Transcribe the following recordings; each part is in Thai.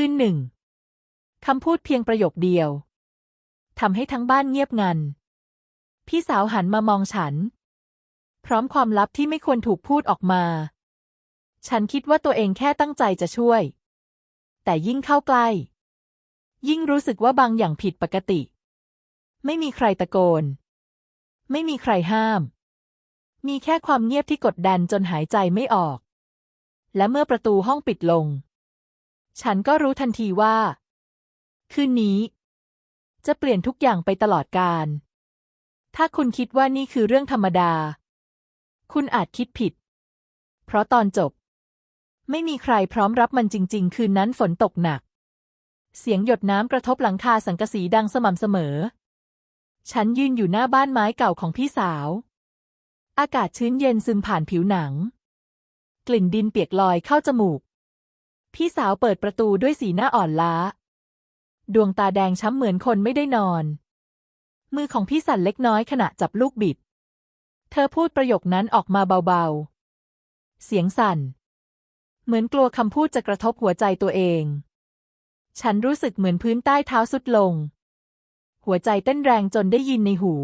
คืนหนึ่งคำพูดเพียงประโยคเดียวทำให้ทั้งบ้านเงียบงัน พี่สาวหันมามองฉัน พร้อมความลับที่ไม่ควรถูกพูดออกมา ฉันคิดว่าตัวเองแค่ตั้งใจจะช่วย แต่ยิ่งเข้าใกล้ ยิ่งรู้สึกว่าบางอย่างผิดปกติ ไม่มีใครตะโกน ไม่มีใครห้าม มีแค่ความเงียบที่กดดันจนหายใจไม่ออก และเมื่อประตูห้องปิดลง ฉันก็รู้ทันทีว่า คืนนี้ จะเปลี่ยนทุกอย่างไปตลอดกาลถ้าคุณคิดว่านี่คือเรื่องธรรมดา คุณอาจคิดผิด เพราะตอนจบ ไม่มีใครพร้อมรับมันจริง ๆ คืนนั้นฝนตกหนัก เสียงหยดน้ำกระทบหลังคาสังกะสีดังสม่ำเสมอ ฉันยืนอยู่หน้าบ้านไม้เก่าของพี่สาว อากาศชื้นเย็นซึมผ่านผิวหนัง กลิ่นดินเปียกลอยเข้าจมูก พี่สาวเปิดประตูด้วยสีหน้าอ่อนล้า ดวงตาแดงช้ำเหมือนคนไม่ได้นอน มือของพี่สั่นเล็กน้อยขณะจับลูกบิด เธอพูดประโยคนั้นออกมาเบาๆ เสียงสั่น เหมือนกลัวคำพูดจะกระทบหัวใจตัวเอง ฉันรู้สึกเหมือนพื้นใต้เท้าสุดลง หัวใจเต้นแรงจนได้ยินในหู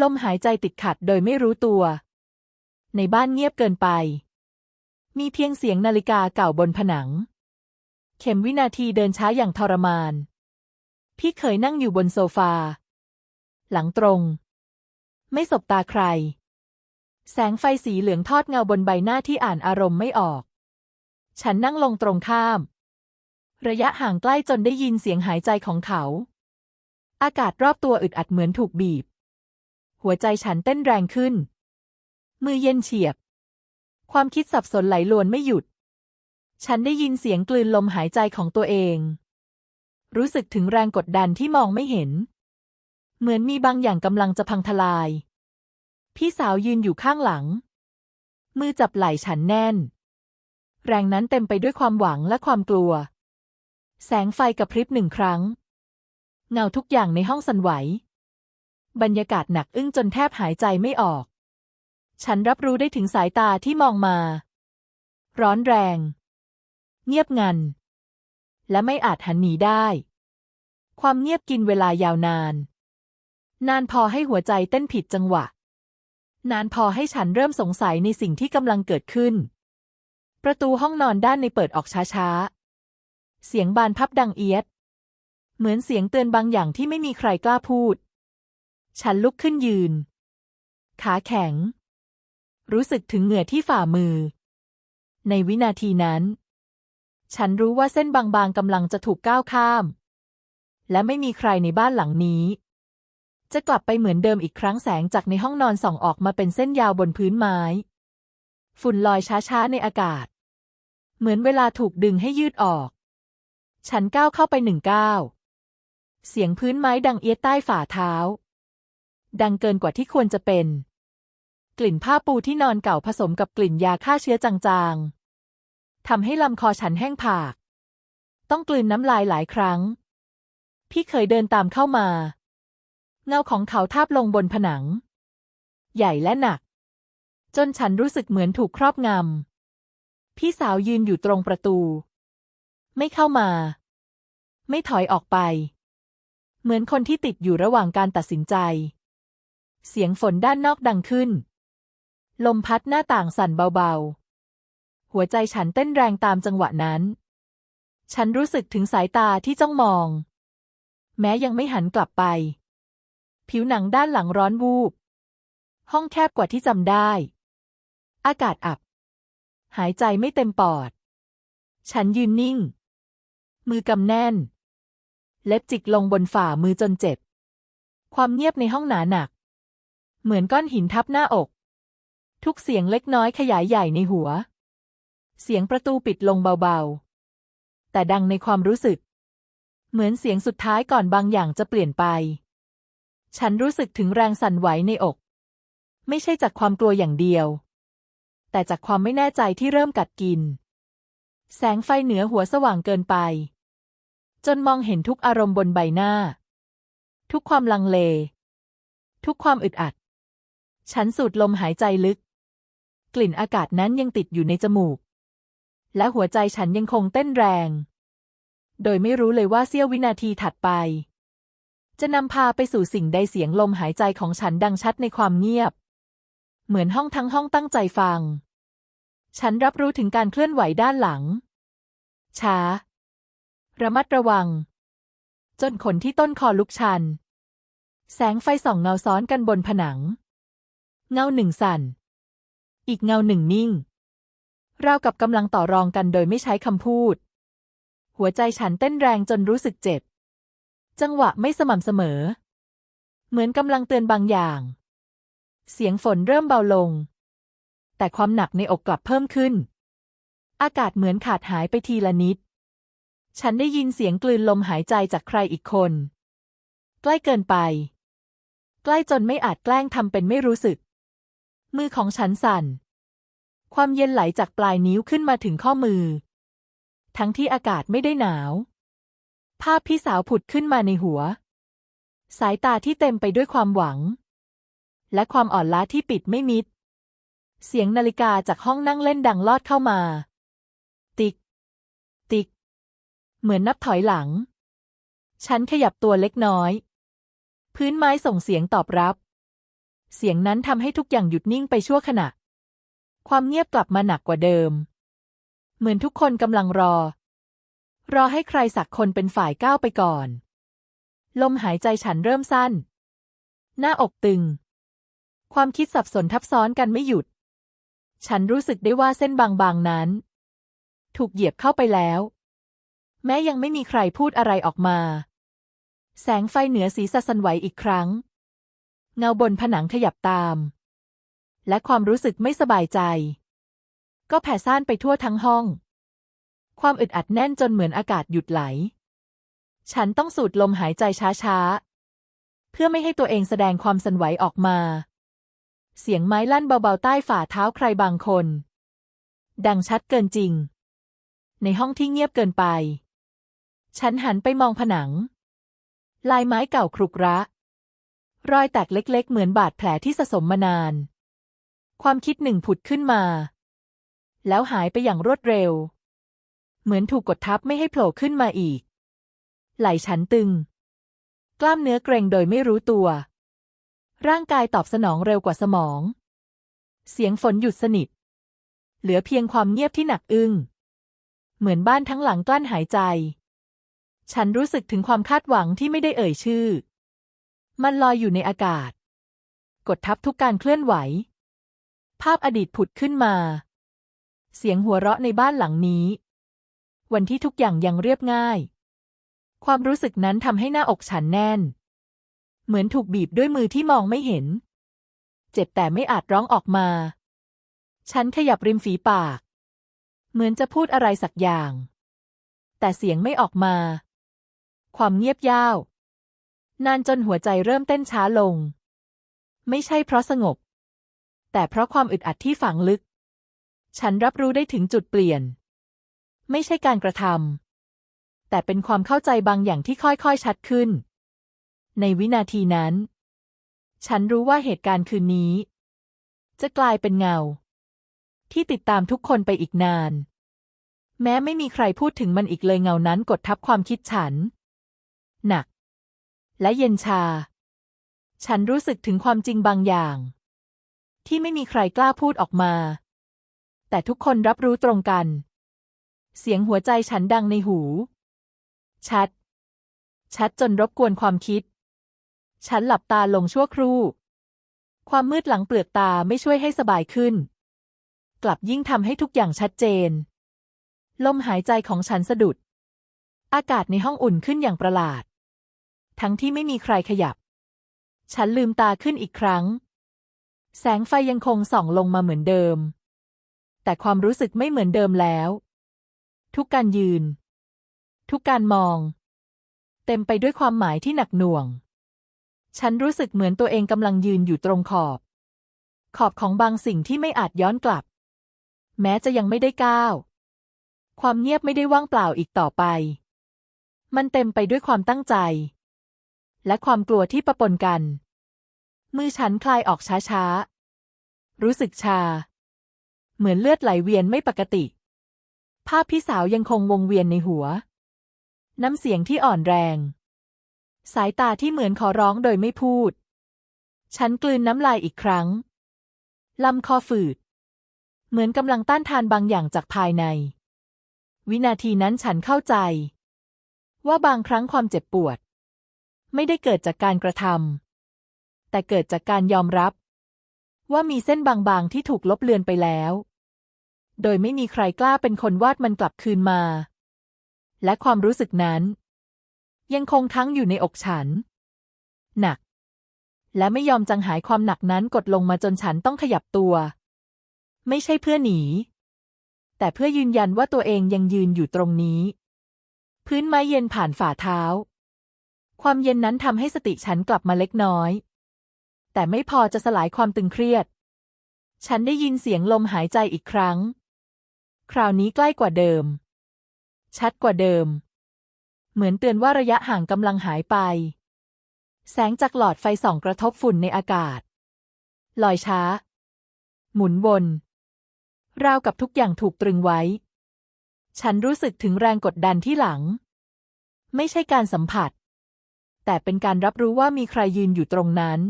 ลมหายใจติดขัดโดยไม่รู้ตัว ในบ้านเงียบเกินไป มีเพียงเสียงนาฬิกาเก่าบนผนัง เข็มวินาทีเดินช้าอย่างทรมาน พี่เคยนั่งอยู่บนโซฟา หลังตรง ไม่สบตาใคร แสงไฟสีเหลืองทอดเงาบนใบหน้าที่อ่านอารมณ์ไม่ออก ฉันนั่งลงตรงข้าม ระยะห่างใกล้จนได้ยินเสียงหายใจของเขา อากาศรอบตัวอึดอัดเหมือนถูกบีบ หัวใจฉันเต้นแรงขึ้น มือเย็นเฉียบ ความคิดสับสนไหลลวนไม่หยุด ฉันได้ยินเสียงกลืนลมหายใจของตัวเอง รู้สึกถึงแรงกดดันที่มองไม่เห็น เหมือนมีบางอย่างกำลังจะพังทลาย พี่สาวยืนอยู่ข้างหลัง มือจับไหล่ฉันแน่น แรงนั้นเต็มไปด้วยความหวังและความกลัว แสงไฟกระพริบหนึ่งครั้ง เงาทุกอย่างในห้องสั่นไหว บรรยากาศหนักอึ้งจนแทบหายใจไม่ออก ฉันรับรู้ได้ถึงสายตาที่มองมา ร้อนแรง เงียบงัน และไม่อาจหันหนีได้ ความเงียบกินเวลายาวนาน นานพอให้หัวใจเต้นผิดจังหวะ นานพอให้ฉันเริ่มสงสัยในสิ่งที่กำลังเกิดขึ้น ประตูห้องนอนด้านในเปิดออกช้าๆ เสียงบานพับดังเอียด เหมือนเสียงเตือนบางอย่างที่ไม่มีใครกล้าพูด ฉันลุกขึ้นยืน ขาแข็ง รู้สึกถึงเหงื่อที่ฝ่ามือ ในวินาทีนั้น ฉันรู้ว่าเส้นบางๆกำลังจะถูกก้าวข้าม และไม่มีใครในบ้านหลังนี้ จะกลับไปเหมือนเดิมอีกครั้งแสงจากในห้องนอนส่องออกมาเป็นเส้นยาวบนพื้นไม้ ฝุ่นลอยช้าๆในอากาศ เหมือนเวลาถูกดึงให้ยืดออก ฉันก้าวเข้าไปหนึ่งก้าวเสียงพื้นไม้ดังเอียดใต้ฝ่าเท้า ดังเกินกว่าที่ควรจะเป็น กลิ่นผ้าปูที่นอนเก่าผสมกับกลิ่นยาฆ่าเชื้อจางๆทำให้ลำคอฉันแห้งผาก ต้องกลืนน้ำลายหลายครั้ง พี่เคยเดินตามเข้ามา เงาของเขาทาบลงบนผนัง ใหญ่และหนัก จนฉันรู้สึกเหมือนถูกครอบงำ พี่สาวยืนอยู่ตรงประตู ไม่เข้ามา ไม่ถอยออกไป เหมือนคนที่ติดอยู่ระหว่างการตัดสินใจเสียงฝนด้านนอกดังขึ้น ลมพัดหน้าต่างสั่นเบาๆ หัวใจฉันเต้นแรงตามจังหวะนั้น ฉันรู้สึกถึงสายตาที่จ้องมอง แม้ยังไม่หันกลับไป ผิวหนังด้านหลังร้อนวูบ ห้องแคบกว่าที่จำได้ อากาศอับ หายใจไม่เต็มปอด ฉันยืนนิ่ง มือกำแน่น เล็บจิกลงบนฝ่ามือจนเจ็บ ความเงียบในห้องหนาหนัก เหมือนก้อนหินทับหน้าอก ทุกเสียงเล็กน้อยขยายใหญ่ในหัว เสียงประตูปิดลงเบาๆ แต่ดังในความรู้สึก เหมือนเสียงสุดท้ายก่อนบางอย่างจะเปลี่ยนไป ฉันรู้สึกถึงแรงสั่นไหวในอก ไม่ใช่จากความกลัวอย่างเดียว แต่จากความไม่แน่ใจที่เริ่มกัดกิน แสงไฟเหนือหัวสว่างเกินไป จนมองเห็นทุกอารมณ์บนใบหน้า ทุกความลังเล ทุกความอึดอัด ฉันสูดลมหายใจลึก กลิ่นอากาศนั้นยังติดอยู่ในจมูก และหัวใจฉันยังคงเต้นแรง โดยไม่รู้เลยว่าเสี้ยววินาทีถัดไป จะนำพาไปสู่สิ่งใดเสียงลมหายใจของฉันดังชัดในความเงียบ เหมือนห้องทั้งห้องตั้งใจฟัง ฉันรับรู้ถึงการเคลื่อนไหวด้านหลัง ช้า ระมัดระวัง จนขนที่ต้นคอลุกชัน แสงไฟส่องเงาซ้อนกันบนผนัง เงาหนึ่งสั่น อีกเงาหนึ่งนิ่ง ราวกับกำลังต่อรองกันโดยไม่ใช้คำพูด หัวใจฉันเต้นแรงจนรู้สึกเจ็บ จังหวะไม่สม่ำเสมอ เหมือนกำลังเตือนบางอย่าง เสียงฝนเริ่มเบาลง แต่ความหนักในอกกลับเพิ่มขึ้น อากาศเหมือนขาดหายไปทีละนิด ฉันได้ยินเสียงกลืนลมหายใจจากใครอีกคน ใกล้เกินไป ใกล้จนไม่อาจแกล้งทำเป็นไม่รู้สึก มือของฉันสั่น ความเย็นไหลจากปลายนิ้วขึ้นมาถึงข้อมือ ทั้งที่อากาศไม่ได้หนาว ภาพพี่สาวผุดขึ้นมาในหัว สายตาที่เต็มไปด้วยความหวัง และความอ่อนล้าที่ปิดไม่มิด เสียงนาฬิกาจากห้องนั่งเล่นดังลอดเข้ามา ติ๊ก ติ๊ก เหมือนนับถอยหลัง ฉันขยับตัวเล็กน้อย พื้นไม้ส่งเสียงตอบรับ เสียงนั้นทำให้ทุกอย่างหยุดนิ่งไปชั่วขณะ ความเงียบกลับมาหนักกว่าเดิม เหมือนทุกคนกำลังรอ รอให้ใครสักคนเป็นฝ่ายก้าวไปก่อน ลมหายใจฉันเริ่มสั้น หน้าอกตึง ความคิดสับสนทับซ้อนกันไม่หยุด ฉันรู้สึกได้ว่าเส้นบางๆนั้น ถูกเหยียบเข้าไปแล้ว แม้ยังไม่มีใครพูดอะไรออกมา แสงไฟเหนือศีสันไหวอีกครั้ง เงาบนผนังขยับตาม และความรู้สึกไม่สบายใจ ก็แผ่ซ่านไปทั่วทั้งห้อง ความอึดอัดแน่นจนเหมือนอากาศหยุดไหล ฉันต้องสูดลมหายใจช้าๆ เพื่อไม่ให้ตัวเองแสดงความสันไหวออกมา เสียงไม้ลั่นเบาๆใต้ฝ่าเท้าใครบางคน ดังชัดเกินจริง ในห้องที่เงียบเกินไป ฉันหันไปมองผนัง ลายไม้เก่าครุกระ รอยแตกเล็กๆ เหมือนบาดแผลที่สะสมมานาน ความคิดหนึ่งผุดขึ้นมา แล้วหายไปอย่างรวดเร็ว เหมือนถูกกดทับไม่ให้โผล่ขึ้นมาอีก ไหล่ฉันตึง กล้ามเนื้อเกร็งโดยไม่รู้ตัว ร่างกายตอบสนองเร็วกว่าสมอง เสียงฝนหยุดสนิท เหลือเพียงความเงียบที่หนักอึ้ง เหมือนบ้านทั้งหลังกลั้นหายใจ ฉันรู้สึกถึงความคาดหวังที่ไม่ได้เอ่ยชื่อ มันลอยอยู่ในอากาศ กดทับทุกการเคลื่อนไหว ภาพอดีตผุดขึ้นมา เสียงหัวเราะในบ้านหลังนี้ วันที่ทุกอย่างยังเรียบง่าย ความรู้สึกนั้นทำให้หน้าอกฉันแน่น เหมือนถูกบีบด้วยมือที่มองไม่เห็น เจ็บแต่ไม่อาจร้องออกมา ฉันขยับริมฝีปาก เหมือนจะพูดอะไรสักอย่าง แต่เสียงไม่ออกมา ความเงียบยาว นานจนหัวใจเริ่มเต้นช้าลง ไม่ใช่เพราะสงบ แต่เพราะความอึดอัดที่ฝังลึก ฉันรับรู้ได้ถึงจุดเปลี่ยน ไม่ใช่การกระทำแต่เป็นความเข้าใจบางอย่างที่ค่อยๆชัดขึ้น ในวินาทีนั้น ฉันรู้ว่าเหตุการณ์คืนนี้ จะกลายเป็นเงา ที่ติดตามทุกคนไปอีกนาน แม้ไม่มีใครพูดถึงมันอีกเลยเงานั้นกดทับความคิดฉัน หนัก และเย็นชา ฉันรู้สึกถึงความจริงบางอย่าง ที่ไม่มีใครกล้าพูดออกมา แต่ทุกคนรับรู้ตรงกัน เสียงหัวใจฉันดังในหู ชัด ชัดจนรบกวนความคิด ฉันหลับตาลงชั่วครู่ ความมืดหลังเปลือกตาไม่ช่วยให้สบายขึ้น กลับยิ่งทำให้ทุกอย่างชัดเจน ลมหายใจของฉันสะดุด อากาศในห้องอุ่นขึ้นอย่างประหลาด ทั้งที่ไม่มีใครขยับ ฉันลืมตาขึ้นอีกครั้ง แสงไฟยังคงส่องลงมาเหมือนเดิม แต่ความรู้สึกไม่เหมือนเดิมแล้ว ทุกการยืน ทุกการมอง เต็มไปด้วยความหมายที่หนักหน่วง ฉันรู้สึกเหมือนตัวเองกำลังยืนอยู่ตรงขอบ ขอบของบางสิ่งที่ไม่อาจย้อนกลับ แม้จะยังไม่ได้ก้าว ความเงียบไม่ได้ว่างเปล่าอีกต่อไป มันเต็มไปด้วยความตั้งใจ และความกลัวที่ปะปนกัน มือฉันคลายออกช้าๆ รู้สึกชา เหมือนเลือดไหลเวียนไม่ปกติ ภาพพี่สาวยังคงวงเวียนในหัว น้ำเสียงที่อ่อนแรง สายตาที่เหมือนขอร้องโดยไม่พูด ฉันกลืนน้ำลายอีกครั้ง ลำคอฝืด เหมือนกำลังต้านทานบางอย่างจากภายใน วินาทีนั้นฉันเข้าใจว่าบางครั้งความเจ็บปวด ไม่ได้เกิดจากการกระทำแต่เกิดจากการยอมรับ ว่ามีเส้นบางๆที่ถูกลบเลือนไปแล้ว โดยไม่มีใครกล้าเป็นคนวาดมันกลับคืนมา และความรู้สึกนั้น ยังคงค้งอยู่ในอกฉัน หนัก และไม่ยอมจางหายความหนักนั้นกดลงมาจนฉันต้องขยับตัว ไม่ใช่เพื่อหนี แต่เพื่อยืนยันว่าตัวเองยังยืนอยู่ตรงนี้ พื้นไม้เย็นผ่านฝ่าเท้า ความเย็นนั้นทำให้สติฉันกลับมาเล็กน้อย แต่ไม่พอจะสลายความตึงเครียด ฉันได้ยินเสียงลมหายใจอีกครั้ง คราวนี้ใกล้กว่าเดิม ชัดกว่าเดิม เหมือนเตือนว่าระยะห่างกำลังหายไป แสงจากหลอดไฟส่องกระทบฝุ่นในอากาศ ลอยช้า หมุนวนราวกับทุกอย่างถูกตรึงไว้ ฉันรู้สึกถึงแรงกดดันที่หลัง ไม่ใช่การสัมผัส แต่เป็นการรับรู้ว่ามีใครยืนอยู่ตรงนั้น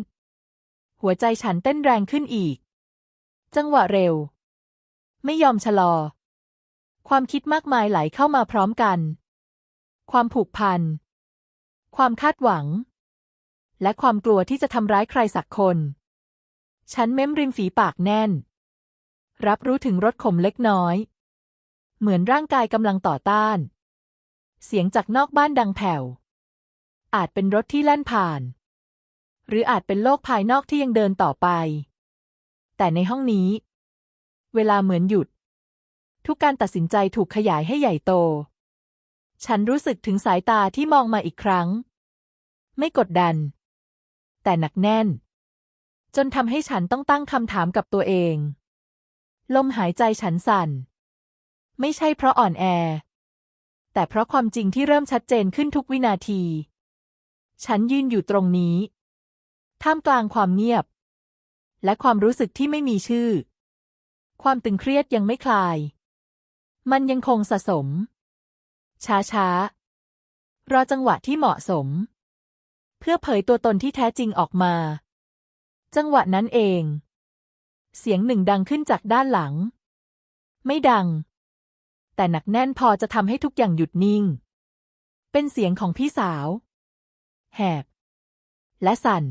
หัวใจฉันเต้นแรงขึ้นอีก จังหวะเร็ว ไม่ยอมชะลอ ความคิดมากมายไหลเข้ามาพร้อมกัน ความผูกพัน ความคาดหวัง และความกลัวที่จะทำร้ายใครสักคน ฉันเม้มริมฝีปากแน่น รับรู้ถึงรสขมเล็กน้อย เหมือนร่างกายกำลังต่อต้าน เสียงจากนอกบ้านดังแผ่ว อาจเป็นรถที่แล่นผ่าน หรืออาจเป็นโลกภายนอกที่ยังเดินต่อไป แต่ในห้องนี้ เวลาเหมือนหยุด ทุกการตัดสินใจถูกขยายให้ใหญ่โต ฉันรู้สึกถึงสายตาที่มองมาอีกครั้ง ไม่กดดัน แต่หนักแน่น จนทำให้ฉันต้องตั้งคำถามกับตัวเอง ลมหายใจฉันสั่น ไม่ใช่เพราะอ่อนแอ แต่เพราะความจริงที่เริ่มชัดเจนขึ้นทุกวินาที ฉันยืนอยู่ตรงนี้ ท่ามกลางความเงียบ และความรู้สึกที่ไม่มีชื่อ ความตึงเครียดยังไม่คลาย มันยังคงสะสม ช้าช้ารอจังหวะที่เหมาะสม เพื่อเผยตัวตนที่แท้จริงออกมา จังหวะนั้นเอง เสียงหนึ่งดังขึ้นจากด้านหลัง ไม่ดัง แต่หนักแน่นพอจะทำให้ทุกอย่างหยุดนิ่ง เป็นเสียงของพี่สาว แหบ และสั่น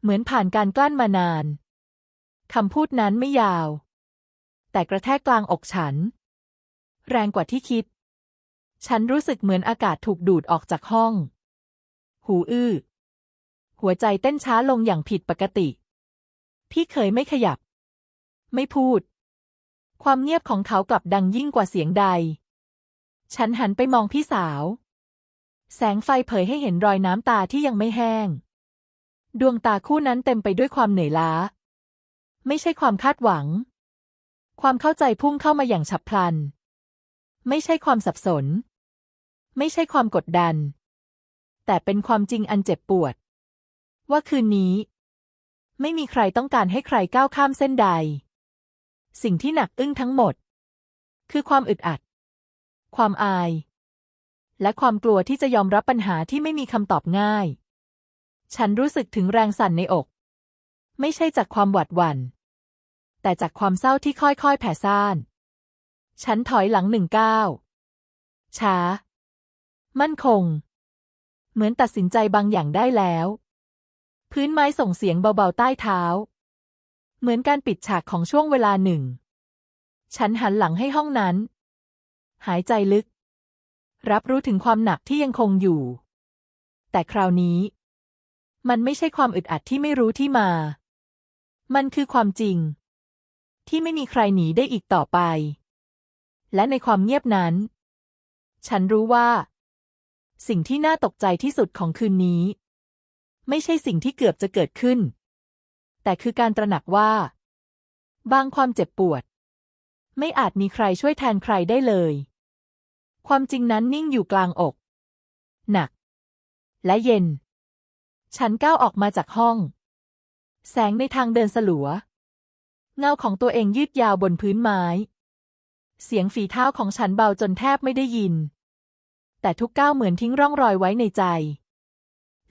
เหมือนผ่านการกลั้นมานานคำพูดนั้นไม่ยาว แต่กระแทกกลางอกฉัน แรงกว่าที่คิด ฉันรู้สึกเหมือนอากาศถูกดูดออกจากห้อง หูอื้อ หัวใจเต้นช้าลงอย่างผิดปกติ พี่เคยไม่ขยับ ไม่พูด ความเงียบของเขากลับดังยิ่งกว่าเสียงใด ฉันหันไปมองพี่สาว แสงไฟเผยให้เห็นรอยน้ำตาที่ยังไม่แห้ง ดวงตาคู่นั้นเต็มไปด้วยความเหนื่อยล้า ไม่ใช่ความคาดหวัง ความเข้าใจพุ่งเข้ามาอย่างฉับพลัน ไม่ใช่ความสับสน ไม่ใช่ความกดดัน แต่เป็นความจริงอันเจ็บปวด ว่าคืนนี้ ไม่มีใครต้องการให้ใครก้าวข้ามเส้นใด สิ่งที่หนักอึ้งทั้งหมด คือความอึดอัด ความอาย และความกลัวที่จะยอมรับปัญหาที่ไม่มีคำตอบง่าย ฉันรู้สึกถึงแรงสั่นในอก ไม่ใช่จากความหวาดหวัน่น แต่จากความเศร้าที่ค่อยๆ แผ่ซ่าน ฉันถอยหลังหนึ่งก้าวช้า มั่นคง เหมือนตัดสินใจบางอย่างได้แล้ว พื้นไม้ส่งเสียงเบาๆใต้เท้า เหมือนการปิดฉากของช่วงเวลาหนึ่ง ฉันหันหลังให้ห้องนั้น หายใจลึก รับรู้ถึงความหนักที่ยังคงอยู่ แต่คราวนี้ มันไม่ใช่ความอึดอัดที่ไม่รู้ที่มา มันคือความจริง ที่ไม่มีใครหนีได้อีกต่อไป และในความเงียบนั้น ฉันรู้ว่า สิ่งที่น่าตกใจที่สุดของคืนนี้ ไม่ใช่สิ่งที่เกือบจะเกิดขึ้น แต่คือการตระหนักว่า บางความเจ็บปวด ไม่อาจมีใครช่วยแทนใครได้เลย ความจริงนั้นนิ่งอยู่กลางอก หนัก และเย็น ฉันก้าวออกมาจากห้อง แสงในทางเดินสลัว เงาของตัวเองยืดยาวบนพื้นไม้ เสียงฝีเท้าของฉันเบาจนแทบไม่ได้ยิน แต่ทุกก้าวเหมือนทิ้งร่องรอยไว้ในใจ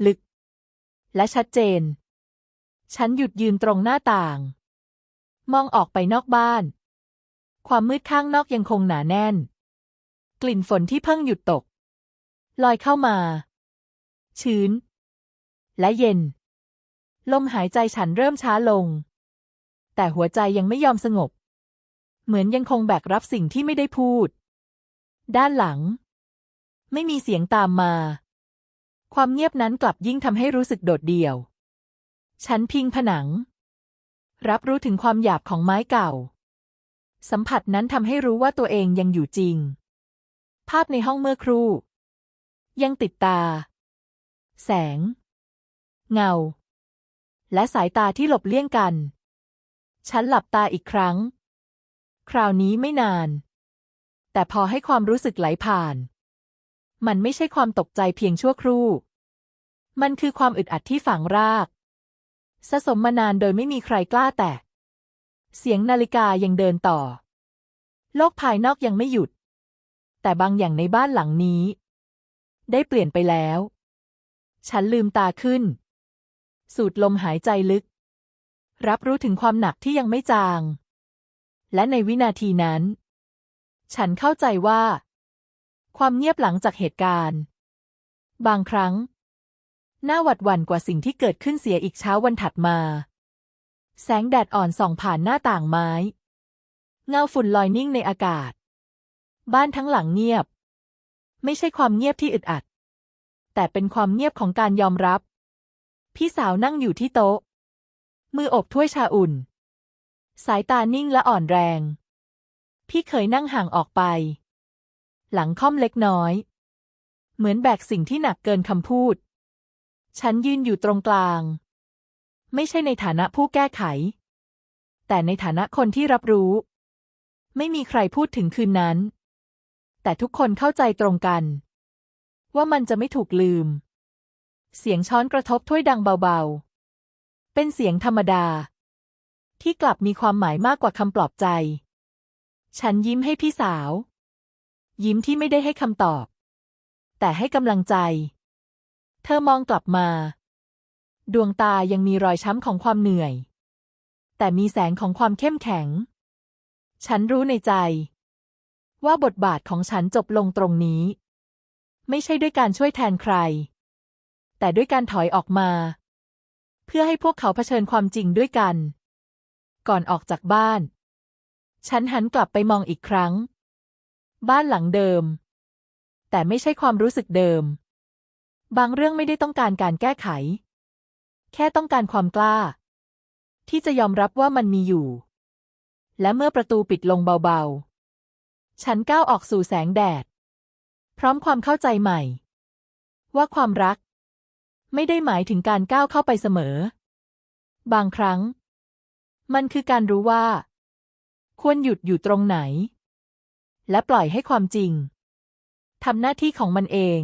ลึก และชัดเจน ฉันหยุดยืนตรงหน้าต่าง มองออกไปนอกบ้าน ความมืดข้างนอกยังคงหนาแน่น กลิ่นฝนที่เพิ่งหยุดตก ลอยเข้ามา ชื้น และเย็น ลมหายใจฉันเริ่มช้าลง แต่หัวใจยังไม่ยอมสงบ เหมือนยังคงแบกรับสิ่งที่ไม่ได้พูด ด้านหลัง ไม่มีเสียงตามมา ความเงียบนั้นกลับยิ่งทำให้รู้สึกโดดเดี่ยว ฉันพิงผนัง รับรู้ถึงความหยาบของไม้เก่าสัมผัสนั้นทำให้รู้ว่าตัวเองยังอยู่จริง ภาพในห้องเมื่อครู่ ยังติดตา แสง เงา และสายตาที่หลบเลี่ยงกัน ฉันหลับตาอีกครั้ง คราวนี้ไม่นาน แต่พอให้ความรู้สึกไหลผ่าน มันไม่ใช่ความตกใจเพียงชั่วครู่ มันคือความอึดอัดที่ฝังราก สะสมมานานโดยไม่มีใครกล้าแตะเสียงนาฬิกายังเดินต่อ โลกภายนอกยังไม่หยุด แต่บางอย่างในบ้านหลังนี้ ได้เปลี่ยนไปแล้ว ฉันลืมตาขึ้น สูดลมหายใจลึก รับรู้ถึงความหนักที่ยังไม่จาง และในวินาทีนั้น ฉันเข้าใจว่า ความเงียบหลังจากเหตุการณ์ บางครั้ง น่าหวัดหวั่นกว่าสิ่งที่เกิดขึ้นเสียอีกเช้าวันถัดมา แสงแดดอ่อนส่องผ่านหน้าต่างไม้ เงาฝุ่นลอยนิ่งในอากาศ บ้านทั้งหลังเงียบ ไม่ใช่ความเงียบที่อึดอัด แต่เป็นความเงียบของการยอมรับ พี่สาวนั่งอยู่ที่โต๊ะ มืออบถ้วยชาอุ่น สายตานิ่งและอ่อนแรง พี่เคยนั่งห่างออกไป หลังค่อมเล็กน้อย เหมือนแบกสิ่งที่หนักเกินคำพูด ฉันยืนอยู่ตรงกลาง ไม่ใช่ในฐานะผู้แก้ไข แต่ในฐานะคนที่รับรู้ ไม่มีใครพูดถึงคืนนั้น แต่ทุกคนเข้าใจตรงกัน ว่ามันจะไม่ถูกลืม เสียงช้อนกระทบถ้วยดังเบาๆ เป็นเสียงธรรมดา ที่กลับมีความหมายมากกว่าคำปลอบใจ ฉันยิ้มให้พี่สาว ยิ้มที่ไม่ได้ให้คำตอบ แต่ให้กำลังใจ เธอมองกลับมา ดวงตายังมีรอยช้ำของความเหนื่อย แต่มีแสงของความเข้มแข็ง ฉันรู้ในใจ ว่าบทบาทของฉันจบลงตรงนี้ ไม่ใช่ด้วยการช่วยแทนใคร แต่ด้วยการถอยออกมา เพื่อให้พวกเขาเผชิญความจริงด้วยกัน ก่อนออกจากบ้าน ฉันหันกลับไปมองอีกครั้ง บ้านหลังเดิม แต่ไม่ใช่ความรู้สึกเดิม บางเรื่องไม่ได้ต้องการการแก้ไข แค่ต้องการความกล้า ที่จะยอมรับว่ามันมีอยู่ และเมื่อประตูปิดลงเบาๆ ฉันก้าวออกสู่แสงแดด พร้อมความเข้าใจใหม่ ว่าความรัก ไม่ได้หมายถึงการก้าวเข้าไปเสมอ บางครั้ง มันคือการรู้ว่า ควรหยุดอยู่ตรงไหน และปล่อยให้ความจริงทำหน้าที่ของมันเอง